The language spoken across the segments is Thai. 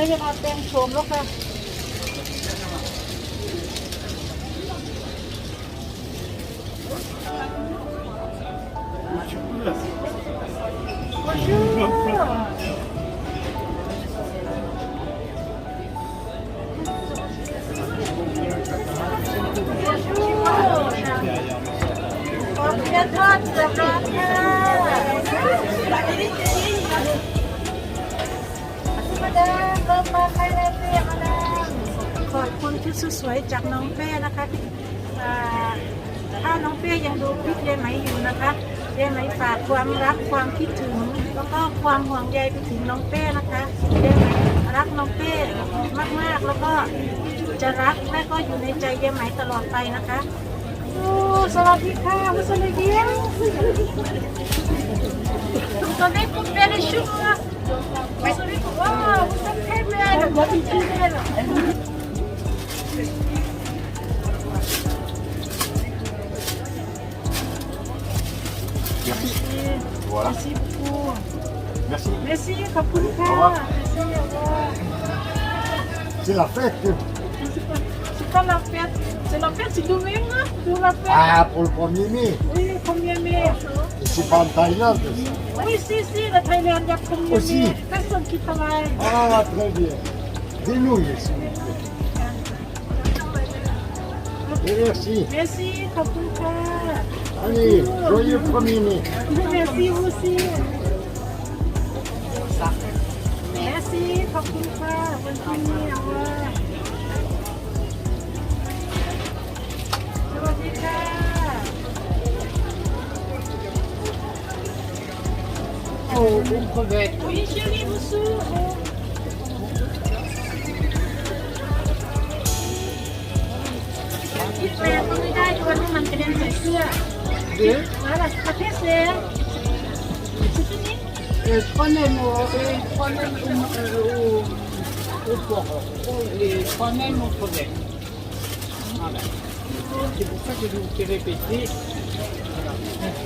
ยจะมาแต่งโฉมแล้วค่ะ ขอบคุณทอดสำรับค่ะ มาดามเริ่มมาใครเลยเรียกมาดามขอบคุณชุดสวยๆจากน้องเป้นะคะอ่าถ้าน้องเป้ยังดูคลิปยายไหมอยู่นะคะยายไหมฝากความรักความคิดถึงแล้วก็ความห่วงใยไปถึงน้องเป้นะคะยายไหมรักน้องเป้มากๆแล้วก็จะรักและก็อยู่ในใจยายไหมตลอดไปนะคะโอ้สวัสดีค่ะคุณสวัสดีตอนนี้คุณเรียนชูอะคุณสวัสดี Merci. Voilà. Merci beaucoup. Merci. Merci, Merci. C'est la fête. C'est pas la fête. C'est la fête, c'est nous-mêmes. Hein, pour. Ah, pour le 1er mai. Oui, le 1er mai c'est pas en Thaïlande ça Oui, si, si, la Thaïlande, il y a combien Aussi. personnes qui travaillent. Ah, très bien. Des nouilles, s'il vous plaît. Merci. Merci, Kapunka. Allez, joyeux premier mai. Merci vous aussi. Merci, Kapunka. Bonne journée, au revoir. aux, aux crevettes. Oui, chérie, vous sourd. Voilà, Prenez-moi, euh, prenez-moi euh, et prenez-moi au C'est pour ça que je vous ai répété.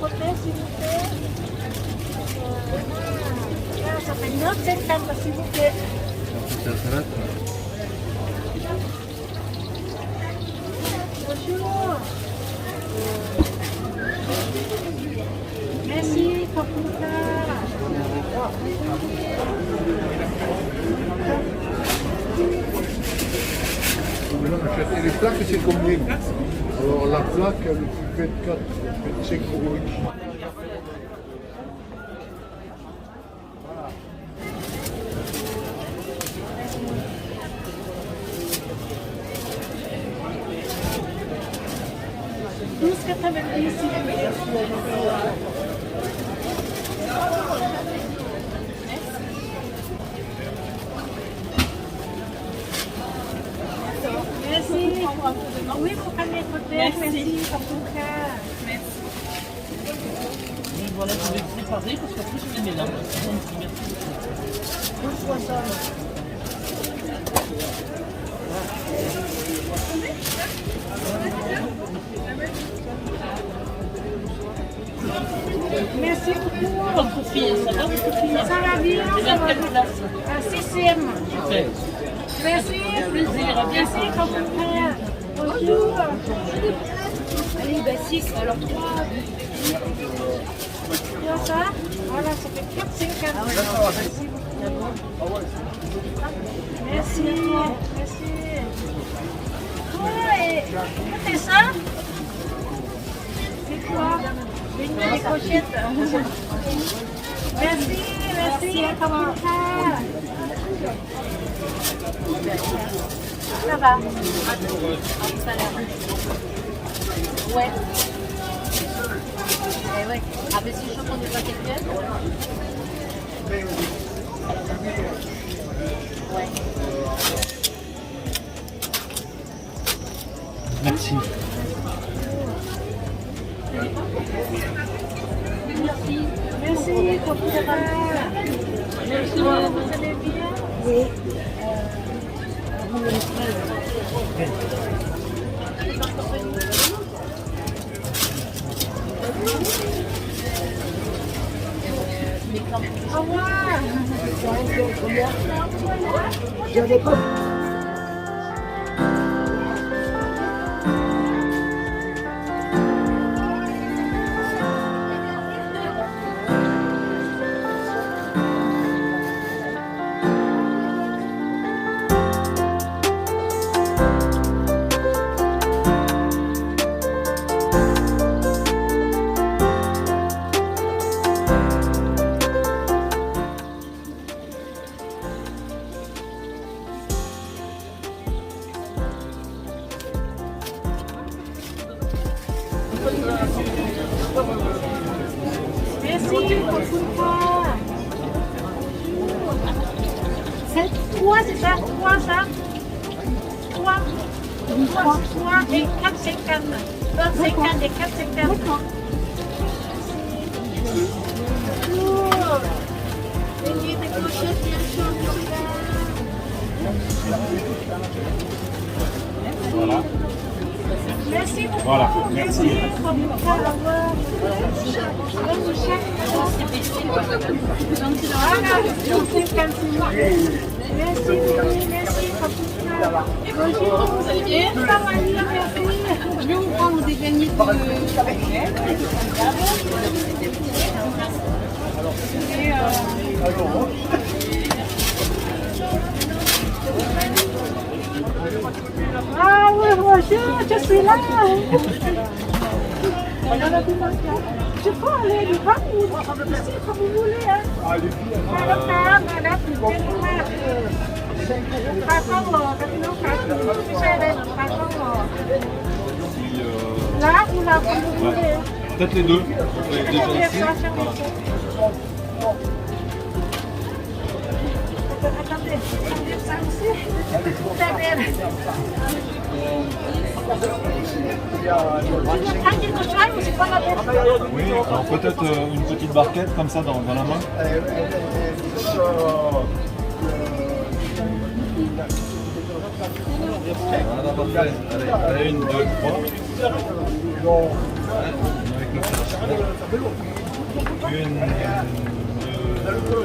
Belong, il est. Alors la plaque, elle fait 4, elle fait 5 euros. Voilà, je vais préparer parce qu'après je les mélange. Merci. Poissons. Merci beaucoup. Ça va Ça bien, ça dans va quelle bien. place À sixième. Super. Merci. plaisir. Merci. Bonjour. Allez, bah 6, alors 3. Diyorsa orası bir hepsini kendine. Merci. Merci. Toi, et ça? C'est quoi? Une des cochettes. Merci, merci. Comment ça? Ça va. Ouais. Eh ouais. Ah, mais si je des paquets de viande. Ouais. Merci. Merci. Merci. Merci. Vous allez bien? Oui. Euh, Awa! Awa! Voilà. Merci beaucoup. Voilà, Merci. Merci, merci. Bonjour, vous allez bien Ça va merci. Je vais vous prendre des beignets de... Et, euh, Ah oui, bonjour, je suis là. Je peux aller du bas ou ici, comme vous voulez. Hein. Madame, Là ou là, vous voulez. Peut-être. Les deux Oui, alors peut-être euh, une petite barquette comme ça dans, la main. Allez, une, deux, trois. Une, deux, deux.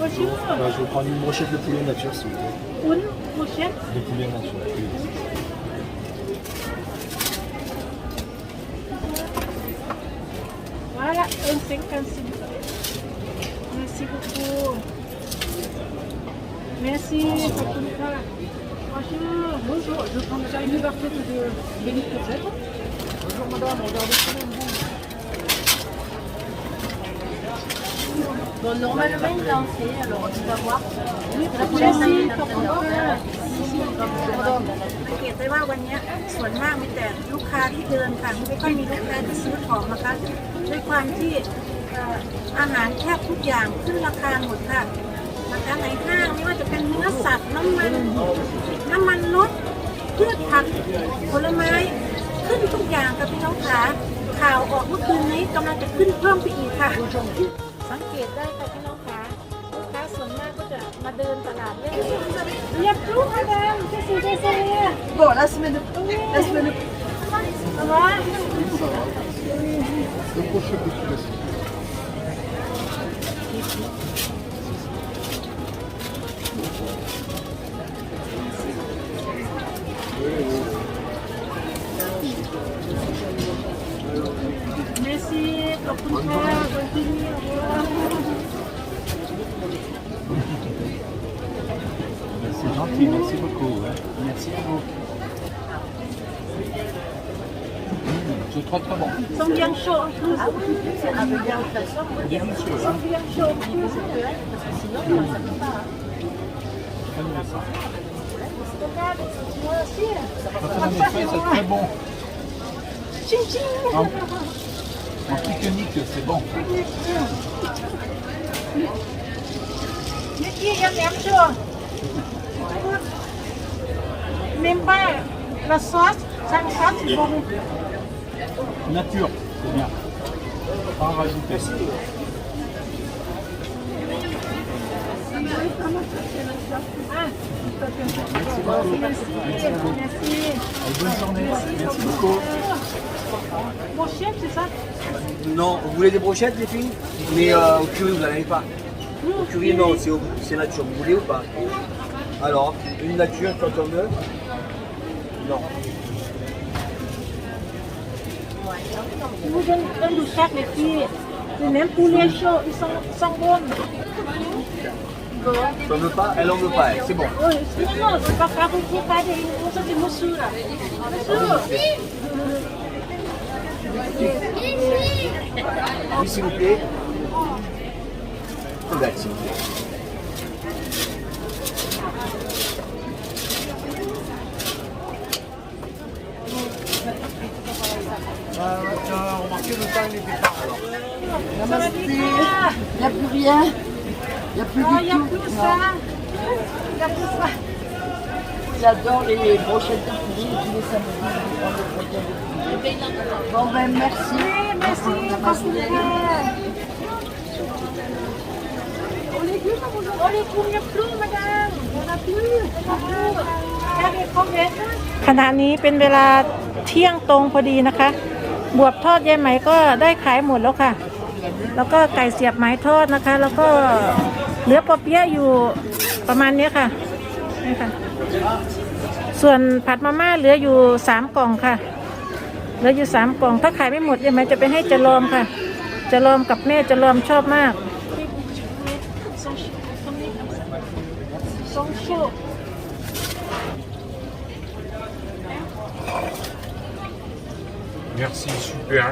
Bonjour. Bah, je vais prendre une brochette de poulet nature, s'il vous plaît. Une brochette De poulet nature. Voilà, un s'il vous. Merci beaucoup. Merci, ah, Bonjour. Bonjour, je prends déjà une barquette de bénite Bonjour madame, regardez normalement, il en fait, alors tu vas voir. Oui, Merci. สังเกตได้ว่าวันเนี้ยส่วนมากมีแต่ลูกค้าที่เดินค่ะไม่ค่อยมีลูกค้าที่ซื้อของนะคะด้วยความที่เอ่ออาหารแทบทุกอย่างขึ้นราคาหมดค่ะนะคะในห้างไม่ว่าจะเป็นเนื้อสัตว์น้ำมัน น้ำมันรถพืชผักผลไม้ ขึ้นทุกอย่างค่ะพี่น้องขาข่าวออกเมื่อคืนนี้กำลังจะขึ้นเพิ่มไปอีกค่ะสังเกต ได้ค่ะพี่น้องขาลูกค้าส่วนมากก็จะมาเดินตลาดเล่นเรียบรู้ค่ะแดงเจสีเจสี Bon, la semaine, la semaine เอาวะ Le prochain coup de C'est très bon. Ils sont bien chauds. Ah oui, c'est bien façon. Bien chauds. C'est très bon. En pique-nique, c'est bon. Bien chaud Même pas la sauce, sans sauce, c'est bon. Nature, c'est bien. Pas rajouter. Merci. Bonne journée. Merci beaucoup. Brochette, c'est ça Non, vous voulez des brochettes, les filles? Mais euh, au curry, vous n'en avez pas. Au curry, non, c'est nature. Vous voulez ou pas? Alors, une nature, quand on veut? Non. Je vous donne un de chaque, les filles. Même poulet chaud, ils sont, ils sont. Tu en veux pas Elle en veut pas, elle. C'est bon. Oui, non, non, c'est pas fabriqué par des... Ça, c'est moussou, là. Oui, s'il vous plaît. Couvert, s'il vous plaît. Il n'y a plus rien. Il n'y a plus Oh, du il n'y a tout. plus ça. Il n'y a plus ça. J'adore les brochettes de poulet tous les samedis. je prends des brochettes de poulet. Bon ben merci. Oui, merci. Merci. Au légumes, au légumes, il n'y a plus, madame. On n'a plus. On n'a plus. Regardez combien ขณะนี้เป็นเวลาเที่ยงตรงพอดีนะคะ บวบทอดยายไหมก็ได้ขายหมดแล้วค่ะ แล้วก็ไก่เสียบไม้ทอดนะคะ แล้วก็เหลือปอเปี๊ยะอยู่ประมาณนี้ค่ะนี่ค่ะ ส่วนผัดมาม่าเหลืออยู่สามกล่องค่ะ เหลืออยู่สามกล่อง ถ้าขายไม่หมดยายไหมจะไปให้จะลอมค่ะ จะลอมกับแม่จะลอมชอบมาก Merci, super.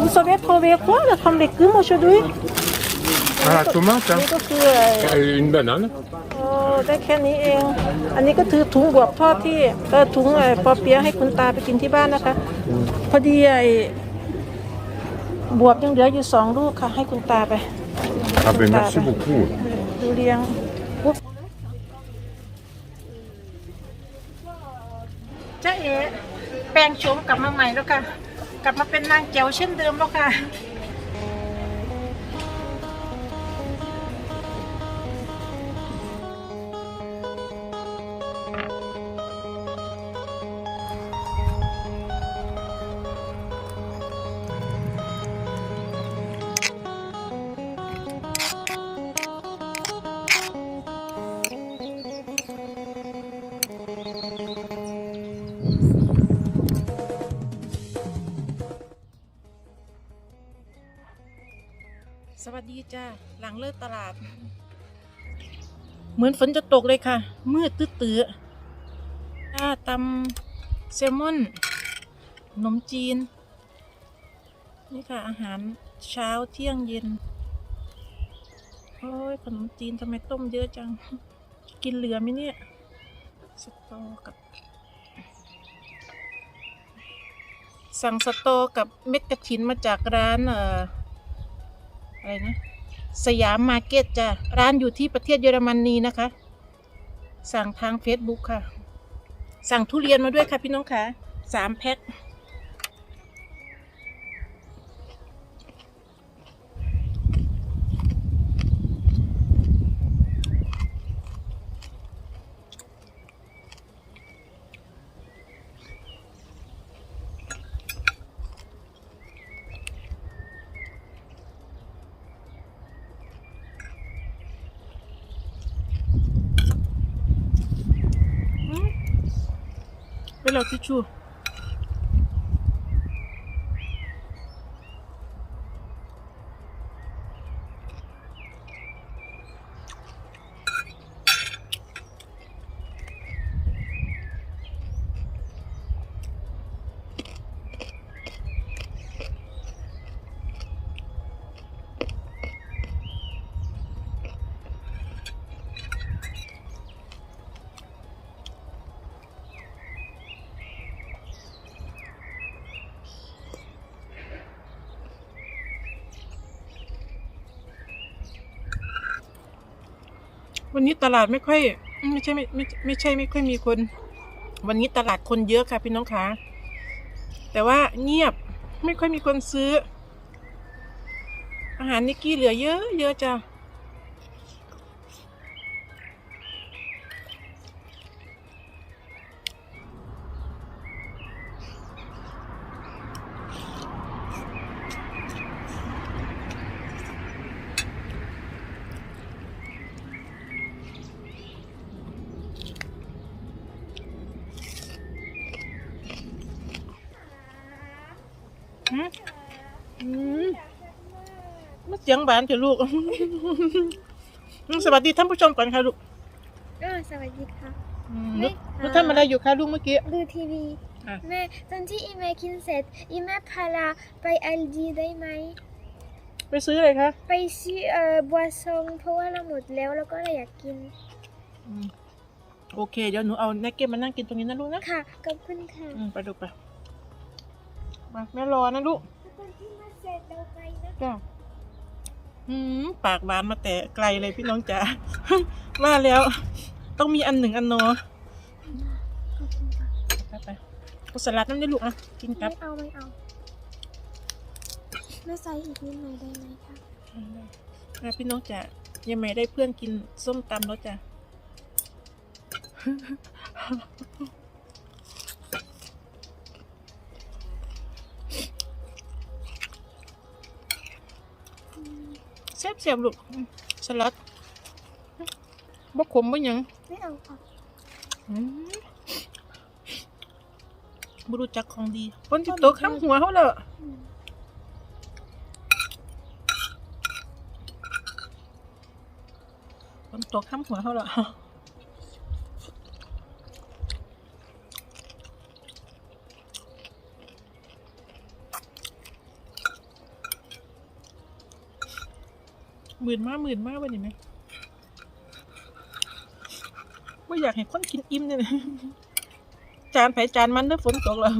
Vous savez trouver quoi là, comme légumes aujourd'hui Ah, la tomate, hein. นี่ก็คือไอ้ Euh, Une banane. โอ้ได้แค่นี้เอง อันนี้ก็ถือถุงบวบทอดที่ก็ถุงไอ้ปอเปี๊ยะให้คุณตาไปกินที่บ้านนะคะ พอดีไอ้บวบยังเหลืออยู่สองลูกค่ะ ให้คุณตาไป Ah ben merci beaucoup. ดูเลี้ยง แล้วค่ะ กลับมาเป็นนางแจ๋วเช่นเดิมแล้วค่ะ สวัสดีจ้าหลังเลิกตลาด เหมือนฝนจะตกเลยค่ะ มืดตื้อๆถ้าตำแซลมอนขนมจีน นี่ค่ะ อาหารเช้าเที่ยงเย็น โอ้ยขนมจีนทำไมต้มเยอะจัง กินเหลือไหมเนี่ยสตอกับ สั่งสตอกับเม็ดกระถินมาจากร้านเอ่อ อะไรนะ สยามมาร์เก็ตจ้ะ ร้านอยู่ที่ประเทศเยอรมนีนะคะ สั่งทาง Facebook ค่ะ สั่งทุเรียนมาด้วยค่ะพี่น้องค่ะสามแพ็ค Ты чё? วันนี้ตลาดไม่ค่อย ไม่ใช่ไม่ไม่ไม่ใช่ไม่ค่อยมีคน วันนี้ตลาดคนเยอะค่ะพี่น้องคะแต่ว่าเงียบไม่ค่อยมีคนซื้อ อาหารนิกกี้เหลือเยอะเยอะจ้ะ อืมอืม มาเสียงบานเถอะลูกอืมสวัสดีท่านผู้ชมก่อนค่ะลูกเออสวัสดีค่ะ อืมไม่ลูกทำอะไรอยู่คะลูกเมื่อกี้ ดูทีวีอะ แม่ตอนที่อีแม่กินเสร็จอีแม่พาเราไปเอลดีได้ไหม ไปซื้ออะไรคะไปซื้อเอ่อบัวซองเพราะว่าเราหมดแล้วแล้วก็เราอยากกินอืมโอเค เดี๋ยวหนูเอาแน็กเก็ตมานั่งกินตรงนี้นะลูกนะ ค่ะขอบคุณค่ะอืมไปดูไปมาแม่รอนะลูกตอนที่มาเสร็จเราไปนะ จ้าอืม ปากหวานมาแต่ไกลเลยพี่น้องจ๋าว่าแล้ว ต้องมีอันหนึ่งอันเนอขอบคุณค่ะไปไปกุสลัดน้ำได้ลูกอะกินกับไม่เอาไม่เอาแม่ใส่อีกนิดหน่อยได้ไหมคะอะพี่น้องจ๋ายังไม่ได้เพื่อนกินส้มตำแล้วจ้ะ เสียบเสียบลูกอืมสลัดบ่ขมบ่หยังไม่เอาค่ะอืมบ่รู้จักของดีฝนสิตกข้ามหัวเขาแล้วฝนตกข้ามหัวเขาแล้ว หมื่นมากหมื่นมากวันนี้ไหมว่าอยากให้คนกินอิ่มเนี่ยนะจานไผจานมันเด้อฝนตกแล้ว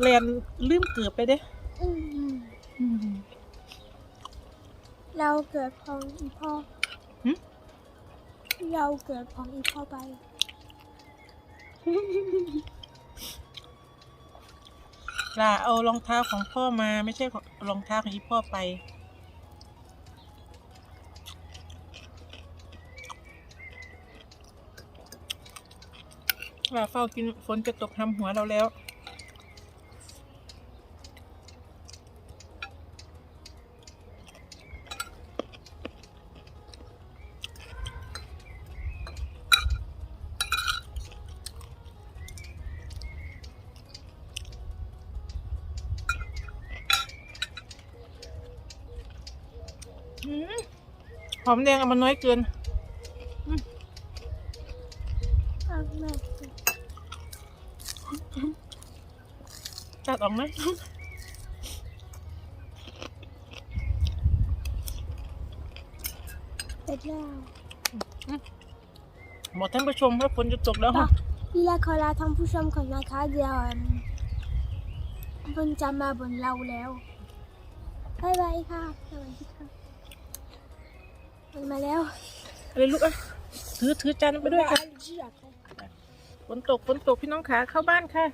แลนลืมเกือบไปเด้อืมอืมเราเกิดของอีพ่อหึเราเกิดของอีพ่อไปลาเอารองเท้าของพ่อมาไม่ใช่ของรองเท้าของอีพ่อไป ลาเฝ้ากินฝนจะตกทำหัวเราแล้วอืมหอมแดงเอามาน้อยเกินอาแม่ ตัดออกไหมเสร็จแล้วหมดท่านผู้ชมว่าฝนจะตกแล้วต่อค่ะพี่ละขอลาท่านผู้ชมก่อนนะคะเดี๋ยวอืมมันจะมาบนเราแล้วบายบายค่ะสวัสดีค่ะมันมาแล้วอะไรลูกอะถือถือจานไปด้วยค่ะเชือก ฝนตกฝนตกพี่น้องขาเข้าบ้านค่ะ